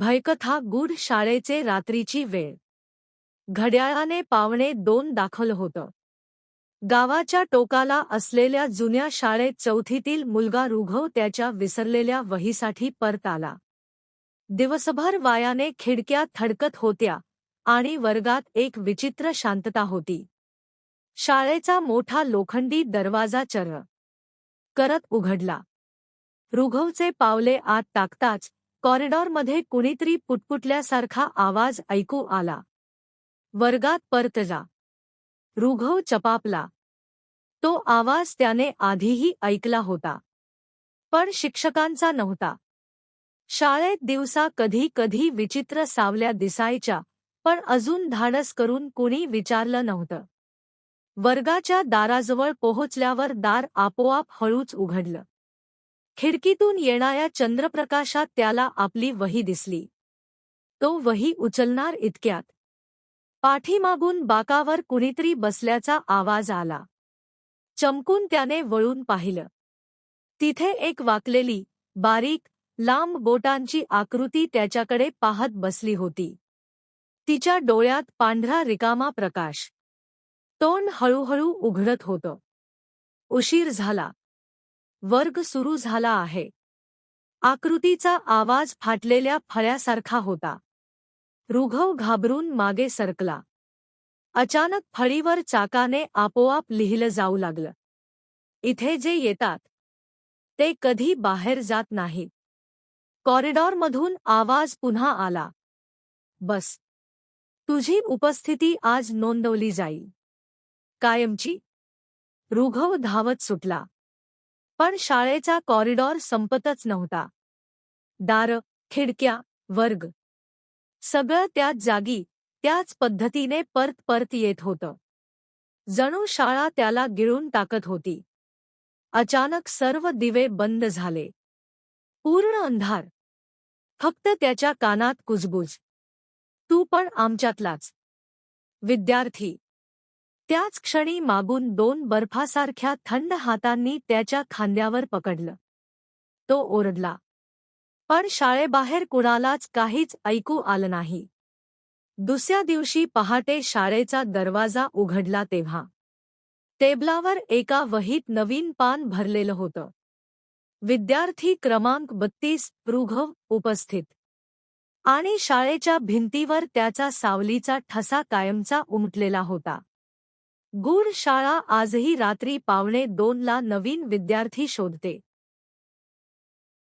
भयकथा गूढ शाळेचे रात्रीची वेळ. घड्याळाने पावणे दोन दाखल होतं. गावाच्या टोकाला असलेल्या जुन्या शाळेत चौथीतील मुलगा रुघव त्याच्या विसरलेल्या वहीसाठी परत आला. दिवसभर वायाने खिडक्या थडकत होत्या आणि वर्गात एक विचित्र शांतता होती. शाळेचा मोठा लोखंडी दरवाजा चर करत उघडला. रुघवचे पावले आत टाकताच कॉरिडॉरमध्ये कुणीतरी पुटपुटल्यासारखा आवाज ऐकू आला. वर्गात परत जा रुघव चपापला. तो आवाज त्याने आधीही ऐकला होता. पण शिक्षकांचा नव्हता. शाळेत दिवसा कधी कधी विचित्र सावल्या दिसायच्या पण अजून धाडस करून कुणी विचारलं नव्हतं. वर्गाच्या दाराजवळ पोहोचल्यावर दार आपोआप हळूच उघडलं. खिडकीतून येणाऱ्या चंद्रप्रकाशात त्याला आपली वही दिसली. तो वही उचलणार इतक्यात. पाठीमागून बाकावर कुणीतरी बसल्याचा आवाज आला. चमकून त्याने वळून पाहिलं. तिथे एक वाकलेली बारीक लांब बोटांची आकृती त्याच्याकडे पाहत बसली होती. तिच्या डोळ्यात पांढरा रिकामा प्रकाश. तोंड हळूहळू उघडत होतं. उशीर झाला. वर्ग सुरू झाला आहे. आकृतीचा आवाज फाटलेल्या फळ्यासारखा होता. रुघव घाबरून मागे सरकला. अचानक फळीवर चाकाने आपोआप लिहिलं जाऊ लागलं. इथे जे येतात ते कधी बाहेर जात नाहीत कॉरिडॉरमधून आवाज पुन्हा आला. बस. तुझी उपस्थिती आज नोंदवली जाईल. कायमची. रुघव धावत सुटला. पण शाळेचा कॉरिडॉर संपतच नव्हता. दार खिडक्या वर्ग. सगळं त्याच जागी त्याच पद्धतीने परत परत येत होतं. जणू शाळा त्याला गिळून टाकत होती. अचानक सर्व दिवे बंद झाले. पूर्ण अंधार. फक्त त्याच्या कानात कुजबुज. तू पण आमच्यातलाच. विद्यार्थी त्याच क्षणी मागून दोन बर्फासारख्या थंड हातांनी त्याच्या खांद्यावर पकडलं. तो ओरडला. पण शाळेबाहेर कुणालाच काहीच ऐकू आलं नाही. दुसऱ्या दिवशी पहाटे शाळेचा दरवाजा उघडला तेव्हा. टेबलावर एका वहीत नवीन पान भरलेलं होतं. विद्यार्थी क्रमांक बत्तीस पृघव उपस्थित. आणि शाळेच्या भिंतीवर त्याचा सावलीचा ठसा कायमचा उमटलेला होता. गूढ शाळा आजही रात्री पावणे दोनला नवीन विद्यार्थी शोधते.